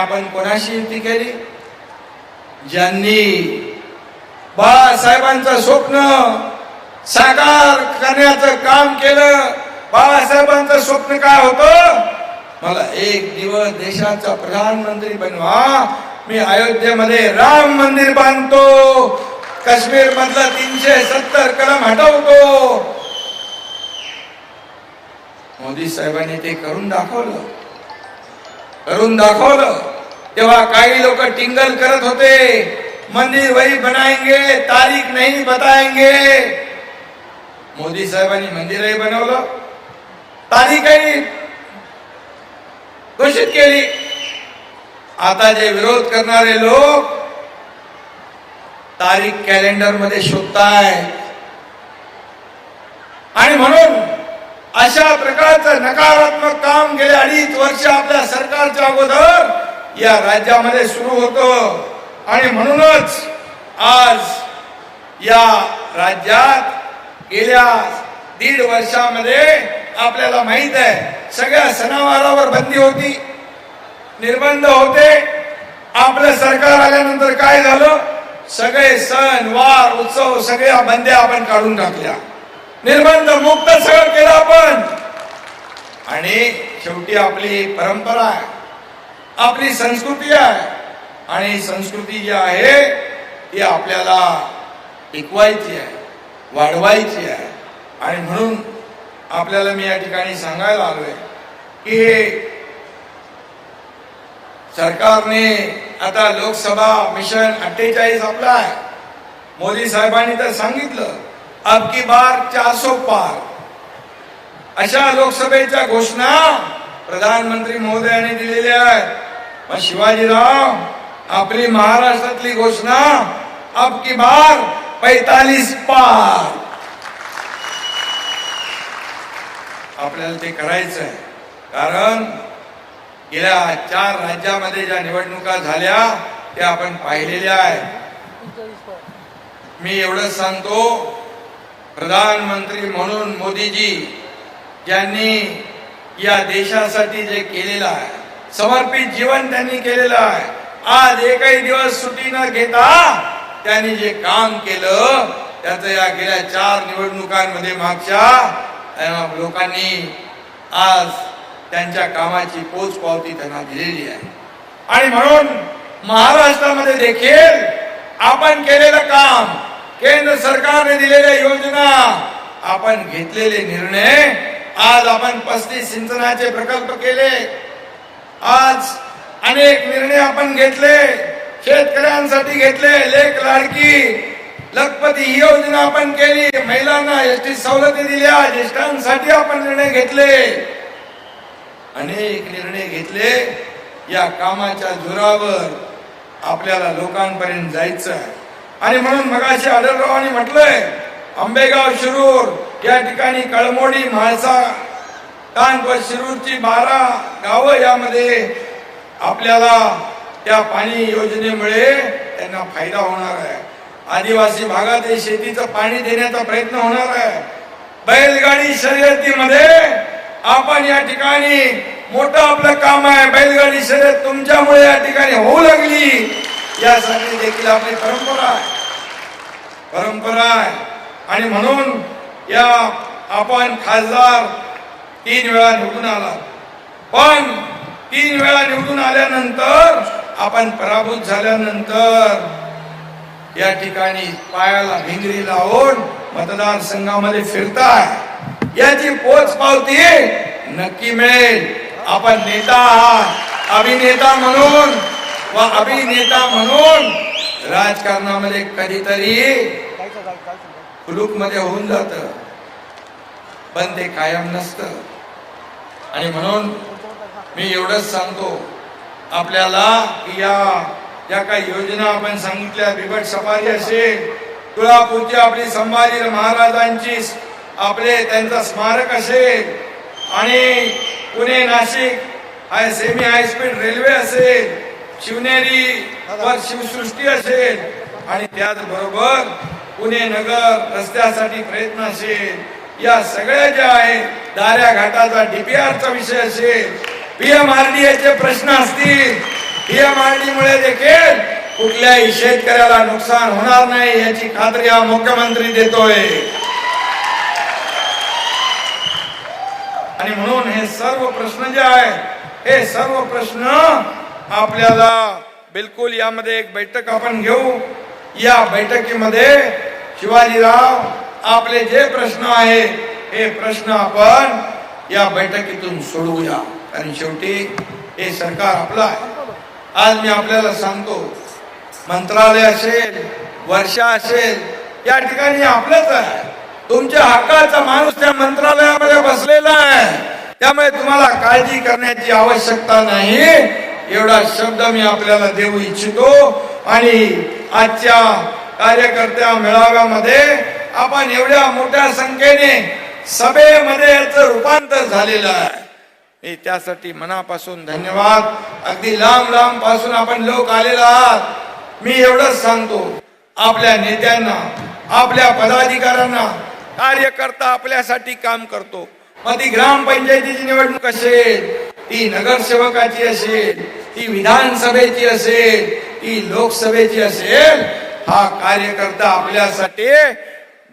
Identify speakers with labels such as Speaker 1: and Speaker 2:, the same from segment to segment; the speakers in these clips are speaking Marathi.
Speaker 1: आपण कोणाशी युती केली? ज्यांनी बाळासाहेबांचं स्वप्न साकार करण्याचं काम केलं बाळासाहेबांचं स्वप्न काय होतं? मला एक दिवस देशाचा प्रधानमंत्री बनवा मी अयोध्येमध्ये राम मंदिर बांधतो काश्मीर मधलं तीनशे सत्तर कलम हटवतो. मोदी साहेबांनी ते करून दाखवलं. करून दाखवलं. तेव्हा काही लोक टिंगल करत होते. मंदिर वही बनाएंगे तारीख नाही बताएंगे मोदी साहेबांनी मंदिरही बनवलं. तारीखही घोषित केली. आता जे विरोध करणारे लोक तारीख कॅलेंडरमध्ये शोधताय आणि म्हणून अशा प्रकारचं नकारात्मक काम गेले अडीच वर्ष आपल्या सरकारच्या अगोदर या राज्यामध्ये सुरू होतं. आणि म्हणूनच आज या राज्यात गेल्या दीड वर्षामध्ये आपल्याला माहीत आहे सगळ्या सणावारावर बंदी होती निर्बंध होते. आपलं सरकार आल्यानंतर काय झालं? सगळे सण वार उत्सव सगळ्या बंद्या आपण काढून टाकल्या. निर्बंध मुक्त सगळं केलं आपण. आणि शेवटी आपली परंपरा आहे आपली संस्कृती आहे आणि संस्कृती जी आहे ती आपल्याला टिकवायची आहे वाढवायची आहे. आणि म्हणून आपल्याला मी या ठिकाणी सांगायला आलोय की हे सरकारने आता लोकसभा मिशन अठ्ठेचाळीस आपला आहे. मोदी साहेबांनी तर सांगितलं अब की बार चारसो पार। अशा लोकसभेच्या घोषणा प्रधानमंत्री महोदयांनी दिलेल्या आहेत। मग शिवाजीराव आपली महाराष्ट्रातली घोषणा अब की बार पैतालीस पार। आपल्याला ते करायचं आहे कारण गेल्या चार राज्यामध्ये ज्या निवडणुका झाल्या त्या आपण पाहिलेल्या आहेत। मी एवढंच सांगतो प्रधानमंत्री म्हणून मोदीजी ज्यांनी या देशासाठी जे केलेलं आहे समर्पित जीवन त्यांनी केलेलं आहे. आज एकही दिवस सुटी न घेता त्यांनी जे काम केलं त्याचं या गेल्या चार निवडणुकांमध्ये मागच्या लोकांनी आज त्यांच्या कामाची पोच पावती त्यांना दिलेली आहे. आणि म्हणून महाराष्ट्रामध्ये देखील आपण केलेलं काम केंद्र सरकारने दिलेल्या योजना आपण घेतलेले निर्णय आज आपण पस्तीस सिंचनाचे प्रकल्प केले. आज अनेक निर्णय आपण घेतले शेतकऱ्यांसाठी घेतले लेख लाडकी लखपती ही योजना आपण केली महिलांना एसटी सवलती दिल्या ज्येष्ठांसाठी आपण निर्णय घेतले. अनेक निर्णय घेतले या कामाच्या जोरावर आपल्याला लोकांपर्यंत जायचं आहे. आणि म्हणून मगाशी आढळरावांनी म्हटलंय आंबेगाव शिरूर या ठिकाणी कळमोडी म्हाळसा कानपूर शिरूरची बारा गावं यामध्ये आपल्याला त्या पाणी योजनेमुळे त्यांना फायदा होणार आहे. आदिवासी भागात हे शेतीचं पाणी देण्याचा प्रयत्न होणार आहे. बैलगाडी शर्यतीमध्ये आपण या ठिकाणी मोठं आपलं काम आहे. बैलगाडी शर्यत तुमच्यामुळे या ठिकाणी होऊ लागली. यासाठी देखील आपली परंपरा आहे. परंपरा आहे. आणि म्हणून या आपण खासदार तीन वेळा निवडून आला. पण तीन वेळा निवडून आल्यानंतर आपण पराभूत झाल्यानंतर या ठिकाणी पायाला भिंगरी लावून मतदारसंघामध्ये फिरताय. याची पोच पावती नक्की मिळेल. आपण नेता आहात. अभिनेता म्हणून व अभिनेता म्हणून राजकारणामध्ये कधीतरी खुलूकमध्ये होऊन जात. पण ते कायम नसतं. आणि म्हणून मी एवढंच सांगतो आपल्याला की या ज्या काही योजना आपण सांगितल्या बिबट सफारी असेल तुळापूरची आपली संभाजी महाराजांची आपले त्यांचं स्मारक असेल आणि Pune Nashik high semi high speed railway असेल शिवनेरी वर शिवसृष्टी असेल आणि त्याचबरोबर पुणे नगर रस्त्यासाठी प्रयत्न असेल. या सगळ्या ज्या आहेत दाऱ्या घाटाचा डीपीआरचा विषय असेल पीएमआरडीएचे प्रश्न असतील. डीएमआरडी मुळे देखील कुठल्याही शेतकऱ्याला नुकसान होणार नाही याची खात्री हा मुख्यमंत्री देतोय. आणि म्हणून हे सर्व प्रश्न जे आहे हे सर्व प्रश्न आपल्याला बिलकुल यामध्ये एक बैठक आपण घेऊ. या बैठकीमध्ये शिवाजीराव आपले जे प्रश्न आहे हे प्रश्न आपण या बैठकीतून सोडवूया. कारण शेवटी हे सरकार आपलं आहे. आज मी आपल्याला सांगतो मंत्रालय असेल वर्षा असेल या ठिकाणी आपलंच आहे. तुमच्या हक्काचा माणूस त्या मंत्रालयामध्ये बसलेला आहे. त्यामुळे तुम्हाला काळजी करण्याची आवश्यकता नाही. एवढा शब्द मी आपल्याला देऊ इच्छितो. आणि आजच्या कार्यकर्त्या मेळाव्यामध्ये आपण एवढ्या मोठ्या संख्येने सभेमध्ये याचं रूपांतर झालेलं आहे. मी त्यासाठी मनापासून धन्यवाद. अगदी लांब लांबपासून आपण लोक आलेला आहात. मी एवढंच सांगतो. आपल्या नेत्यांना आपल्या पदाधिकाऱ्यांना कार्यकर्ता आपल्यासाठी काम करतो. मग ती ग्रामपंचायतीची निवडणूक असेल ती नगरसेवकाची असेल ती विधानसभेची असेल ती लोकसभेची असेल हा कार्यकर्ता आपल्यासाठी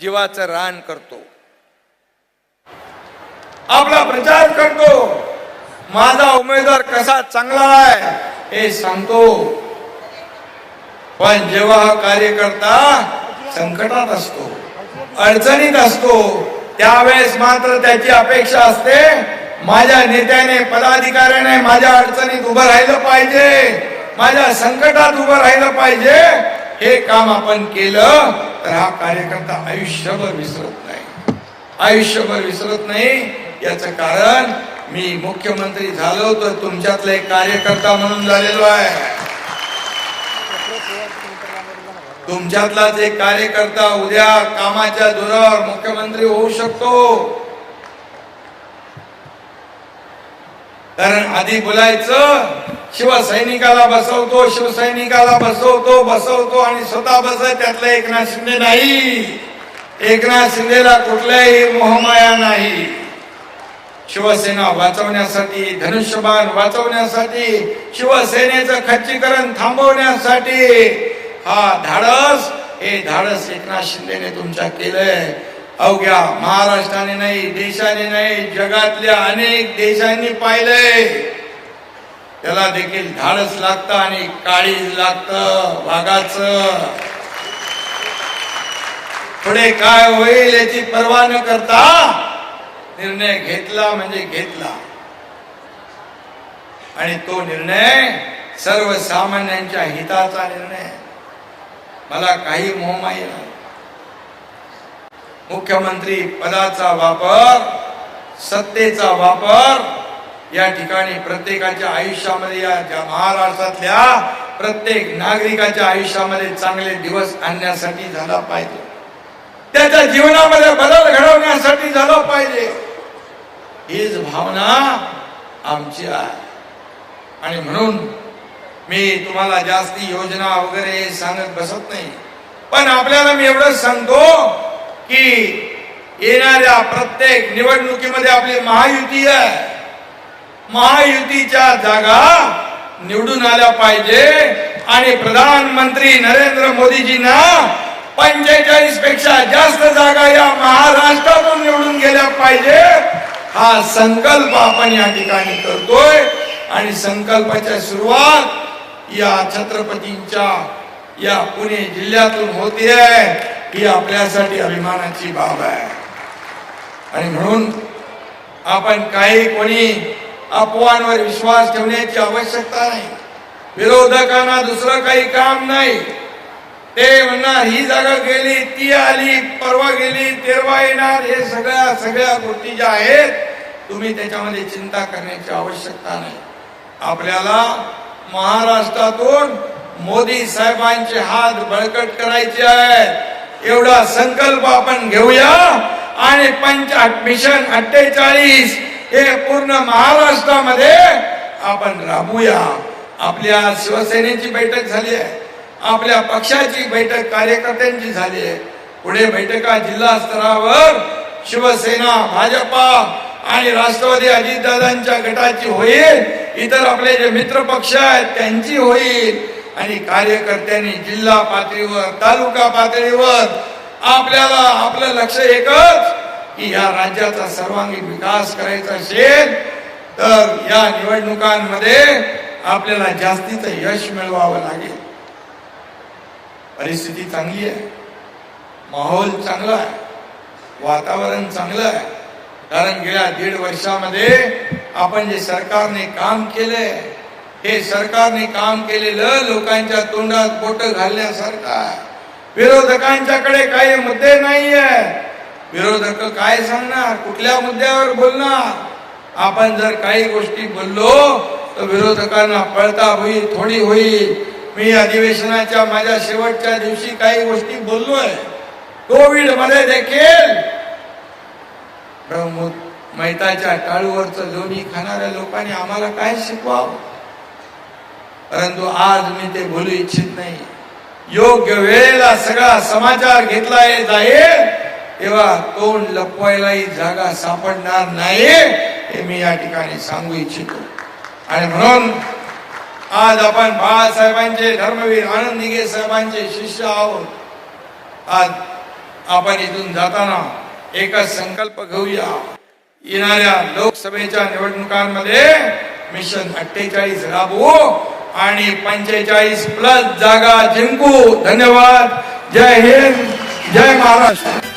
Speaker 1: जीवाचं रान करतो. आपला प्रचार करतो. माझा उमेदवार कसा चांगला आहे हे सांगतो. पण जेव्हा हा कार्यकर्ता संकटात असतो अडचणीत असतो त्यावेळेस मात्र त्याची अपेक्षा असते माझ्या नेत्याने पदाधिकाऱ्याने माझ्या अडचणीत उभं राहिलं पाहिजे. माझ्या संकटात उभं राहिलं पाहिजे. हे काम आपण केलं तर हा कार्यकर्ता आयुष्यभर विसरत नाही. आयुष्यभर विसरत नाही. याच कारण मी मुख्यमंत्री झालो तर तुमच्यातला एक कार्यकर्ता म्हणून झालेलो आहे. तुमच्यातलाच एक कार्यकर्ता उद्या कामाच्या जोरावर मुख्यमंत्री होऊ शकतो. कारण आधी बोलायचं शिवसैनिकाला बसवतो शिवसैनिकाला बसवतो बसवतो आणि स्वतः बसत त्यातलं एकनाथ शिंदे नाही. एकनाथ शिंदेला कुठल्याही मोहमाया नाही. शिवसेना वाचवण्यासाठी धनुष्यबाण वाचवण्यासाठी शिवसेनेचं खच्चीकरण थांबवण्यासाठी हा धाडस हे धाडस एकनाथ शिंदेने तुमच्या केलंय. अवघ्या महाराष्ट्राने नाही देशाने नाही जगातल्या अनेक देशांनी पाहिलंय. त्याला देखील धाडस लागतं आणि काळीज लागतं वाघाच. पुढे काय होईल याची पर्वा न करता निर्णय घेतला म्हणजे घेतला. आणि तो निर्णय सर्वसामान्यांच्या हिताचा निर्णय. मला काही मोहमाई नाही. मुख्यमंत्री पदाचा वापर सत्तेचा वापर या ठिकाणी प्रत्येकाच्या आयुष्यामध्ये या ज्या महाराष्ट्रातल्या प्रत्येक नागरिकाच्या आयुष्यामध्ये चांगले दिवस आणण्यासाठी झाला पाहिजे. त्याच्या जीवनामध्ये बदल घडवण्यासाठी झाला पाहिजे. हीच भावना आमची आहे. आणि म्हणून मी तुम्हाला जास्ती योजना वगैरे सांगत बसत नाही. पण आपल्याला मी एवढंच सांगतो की येणाऱ्या प्रत्येक निवडणुकीमध्ये आपली महायुती आहे. महायुतीच्या जागा निवडून आल्या पाहिजे. आणि प्रधानमंत्री नरेंद्र मोदीजींना पंचेचाळीसपेक्षा जास्त जागा या महाराष्ट्रातून निवडून गेल्या पाहिजे. हा संकल्प आपण या ठिकाणी करतोय. आणि संकल्पाच्या सुरुवात या छत्रपतींच्या या पुणे जिल्ह्यातून होती आहे ही आपल्यासाठी अभिमानाची बाब आहे. आणि म्हणून आपण काही कोणी अपवांवर विश्वास ठेवण्याची आवश्यकता नाही. विरोधकांना दुसरं काही काम नाही. ते म्हणणार ही जागा गेली ती आली परवा गेली तेरवा येणार हे सगळ्या सगळ्या गोष्टी ज्या आहेत तुम्ही त्याच्यामध्ये चिंता करण्याची आवश्यकता नाही. आपल्याला महाराष्ट्रातून मोदी साहेबांचे हात बळकट करायचे आहेत. एवढा संकल्प आपण घेऊया. आणि पंच मिशन अठ्ठेचाळीस हे पूर्ण महाराष्ट्रामध्ये आपण राबूया. आपल्या शिवसेनेची बैठक झाली आहे. आपल्या पक्षाची बैठक कार्यकर्त्यांची झाली आहे. पुढे बैठका जिल्हा स्तरावर शिवसेना भाजपा आणि राष्ट्रवादी अजितदादांच्या गटाची होईल. इतर आपले जे मित्र पक्ष आहेत त्यांची होईल. आणि कार्यकर्त्यांनी जिल्हा पातळीवर तालुका पातळीवर आपल्याला आपलं लक्ष एकच की या राज्याचा सर्वांगीण विकास करायचा असेल तर या निवडणुकांमध्ये आपल्याला जास्तीचं यश मिळवावं लागेल. परिस्थिती चांगली आहे. माहोल चांगला आहे. वातावरण चांगलं आहे. कारण गेल्या दीड वर्षामध्ये आपण जे सरकारने काम केलंय हे सरकारने काम केलेलं लोकांच्या तोंडात बोट घालण्यासारखं आहे. विरोधकांच्याकडे काही मुद्दे नाहीये. विरोधक काय सांगणार? कुठल्या मुद्द्यावर बोलणार? आपण जर काही गोष्टी बोललो तर विरोधकांना पळता होईल थोडी होईल. मी अधिवेशनाच्या माझ्या शेवटच्या दिवशी काही गोष्टी बोललोय. कोविडमध्ये देखील. प्रमुख मैताच्या टाळूवरचं लोणी खाणाऱ्या लोकांनी आम्हाला काय शिकवावं? परंतु आज मी ते बोलू इच्छित नाही. योग्य वेळेला सगळा समाचार घेतला जाईल तेव्हा तोंड लपवायलाही जागा सापडणार नाही हे मी या ठिकाणी सांगू इच्छितो. आणि म्हणून आज आपण बाळासाहेबांचे धर्मवीर आनंद दिघे साहेबांचे शिष्य आहोत. आज आपण इथून जाताना एकच संकल्प घेऊया. येणाऱ्या लोकसभेच्या निवडणुकांमध्ये मिशन अठ्ठेचाळीस राबवू. आणि पंचेचाळीस प्लस जागा जिंकू. धन्यवाद. जय हिंद. जय महाराष्ट्र.